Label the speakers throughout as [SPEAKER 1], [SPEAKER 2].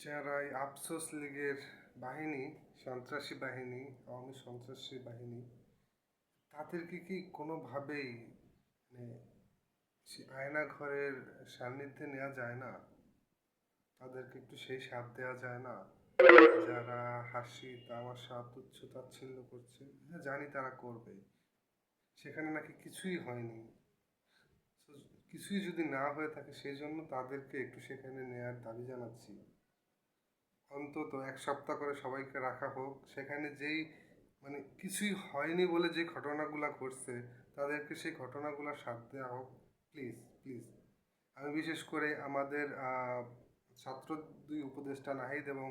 [SPEAKER 1] এই আফসোস লীগের বাহিনী, সন্ত্রাসী বাহিনী, আওয়ামী সন্ত্রাসী বাহিনী তাদেরকে কি কোনোভাবেই মানে আয়না ঘরের সান্নিধ্যে নেওয়া যায় না? তাদেরকে একটু সেই স্বাদ দেওয়া যায় না? যারা হাসি, তামাশা, তুচ্ছ তাচ্ছিল্য করছে হ্যাঁ জানি তারা করবে। সেখানে নাকি কিছুই হয়নি। কিছুই যদি না হয়ে থাকে, সেই জন্য তাদেরকে একটু সেখানে নেয়ার দাবি জানাচ্ছি। অন্তত এক সপ্তাহ করে সবাইকে রাখা হোক। সেখানে যেই মানে কিছুই হয়নি বলে যে ঘটনাগুলো ঘটছে, তাদেরকে সেই ঘটনাগুলো সাথ দেওয়া হোক। Please please. আমি বিশেষ করে আমাদের ছাত্র দুই উপদেষ্টা নাহিদ এবং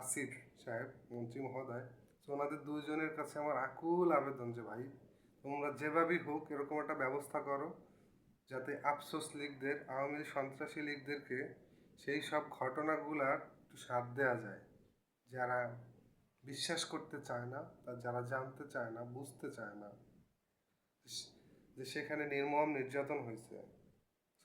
[SPEAKER 1] আসিফ সাহেব, মন্ত্রী মহোদয়, তো ওনাদের দুজনের কাছে আমার আকুল আবেদন যে, ভাই, তোমরা যেভাবেই হোক এরকম একটা ব্যবস্থা করো, যাতে আফসোস লীগদের, আওয়ামী সন্ত্রাসী লীগদেরকে সেই সব ঘটনাগুলার সাথ দেওয়া যায়। যারা বিশ্বাস করতে চায় না বা যারা জানতে চায় না, বুঝতে চায় না, যে সেখানে নির্মম নির্যাতন হয়েছে।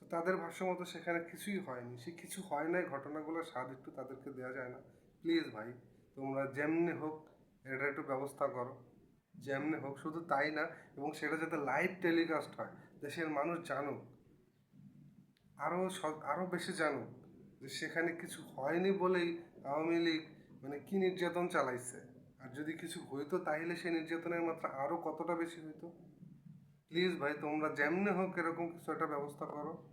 [SPEAKER 1] তো তাদের ভাষ্য মতো সেখানে কিছুই হয়নি। সে কিছু হয় নাই ঘটনাগুলোর স্বাদ একটু তাদেরকে দেওয়া যায় না। প্লিজ ভাই, তোমরা যেমনি হোক এটা একটু ব্যবস্থা করো। যেমনি হোক, শুধু তাই না, এবং সেটা যাতে লাইভ টেলিকাস্ট হয়। দেশের মানুষ জানুক আরও আরও বেশি জানুক। সেখানে কিছু হয়নি বলেই আওয়ামী লীগ মানে কি নির্যাতন চালাইছে? আর যদি কিছু হইতো তাহলে সেই নির্যাতনের মাত্রা আরও কতটা বেশি হইতো? প্লিজ ভাই, তোমরা যেমনি হোক এরকম কিছু একটা ব্যবস্থা করো।